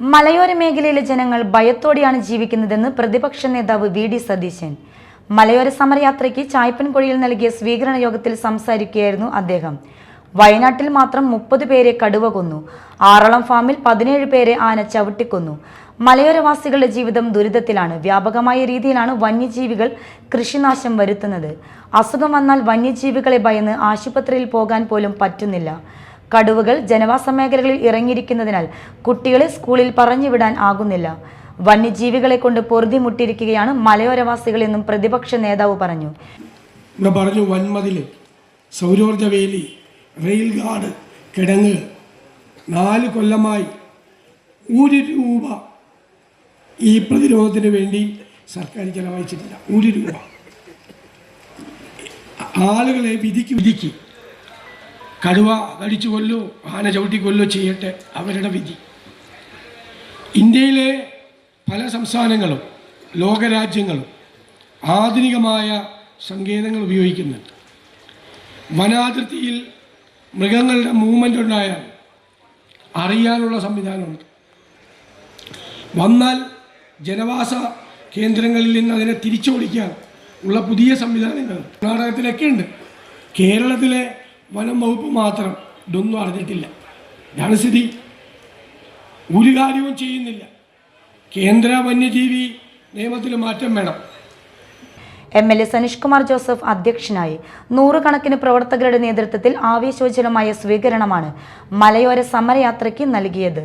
മലയോര മേഖലയിലെ ജനങ്ങൾ ഭയത്തോടെയാണ് ജീവിക്കുന്നതെന്ന് പ്രതിപക്ഷ നേതാവ് വി ഡി സതീശൻ. മലയോര സമരയാത്രയ്ക്ക് ചായ്പൻകൊഴിയിൽ നൽകിയ സ്വീകരണ യോഗത്തിൽ സംസാരിക്കുകയായിരുന്നു അദ്ദേഹം. വയനാട്ടിൽ മാത്രം മുപ്പത് പേരെ കടുവ കൊന്നു. ആറളം ഫാമിൽ പതിനേഴ് പേരെ ആന ചവിട്ടിക്കൊന്നു. മലയോരവാസികളുടെ ജീവിതം ദുരിതത്തിലാണ്. വ്യാപകമായ രീതിയിലാണ് വന്യജീവികൾ കൃഷിനാശം വരുത്തുന്നത്. അസുഖം വന്നാൽ വന്യജീവികളെ ഭയന്ന് ആശുപത്രിയിൽ പോകാൻ പോലും പറ്റുന്നില്ല. കടുവകൾ ജനവാസ മേഖലകളിൽ ഇറങ്ങിയിരിക്കുന്നതിനാൽ കുട്ടികളെ സ്കൂളിൽ പറഞ്ഞുവിടാൻ ആകുന്നില്ല. വന്യജീവികളെ കൊണ്ട് പൊറുതിമുട്ടിയിരിക്കുകയാണ് മലയോരവാസികളെന്നും പ്രതിപക്ഷ നേതാവ് പറഞ്ഞു. പറഞ്ഞു വൻമതിൽ സൗരോർജ വേലി റെയിൽ ഗാർഡ് കിടങ്ങ് നാല് കൊല്ലമായി ഒരു രൂപ ഈ പ്രതിരോധത്തിന് വേണ്ടി സർക്കാർ ചെലവഴിച്ചിട്ടില്ല. ഒരു രൂപ. ആളുകളെ വിധിക്ക് വിധിക്ക്. കടുവ കടിച്ചു കൊല്ലോ ആന ചവിട്ടി കൊല്ലോ ചെയ്യട്ടെ അവരുടെ വിധി. ഇന്ത്യയിലെ പല സംസ്ഥാനങ്ങളും ലോകരാജ്യങ്ങളും ആധുനികമായ സങ്കേതങ്ങൾ ഉപയോഗിക്കുന്നുണ്ട്. വനാതിർത്തിയിൽ മൃഗങ്ങളുടെ മൂവ്മെന്റ് ഉണ്ടായാൽ അറിയാനുള്ള സംവിധാനമുണ്ട്. വന്നാൽ ജനവാസ കേന്ദ്രങ്ങളിൽ നിന്ന് അതിനെ തിരിച്ചോടിക്കാൻ ഉള്ള പുതിയ സംവിധാനങ്ങൾ കർണാടകത്തിലൊക്കെ ഉണ്ട് കേരളത്തിലെ വനം വകുപ്പ് മാത്രം ഇതൊന്നും അറിഞ്ഞിട്ടില്ല. ഇതാണ് സ്ഥിതി ഒരു കാര്യവും ചെയ്യുന്നില്ല. കേന്ദ്ര വന്യജീവി നിയമത്തിൽ മാറ്റം വേണം. M L A Saneesh Kumar Joseph അധ്യക്ഷനായി നൂറുകണക്കിന് പ്രവർത്തകരുടെ നേതൃത്വത്തിൽ ആവേശോജ്വലമായ സ്വീകരണമാണ് മലയോര സമരയാത്രയ്ക്ക് നൽകിയത്.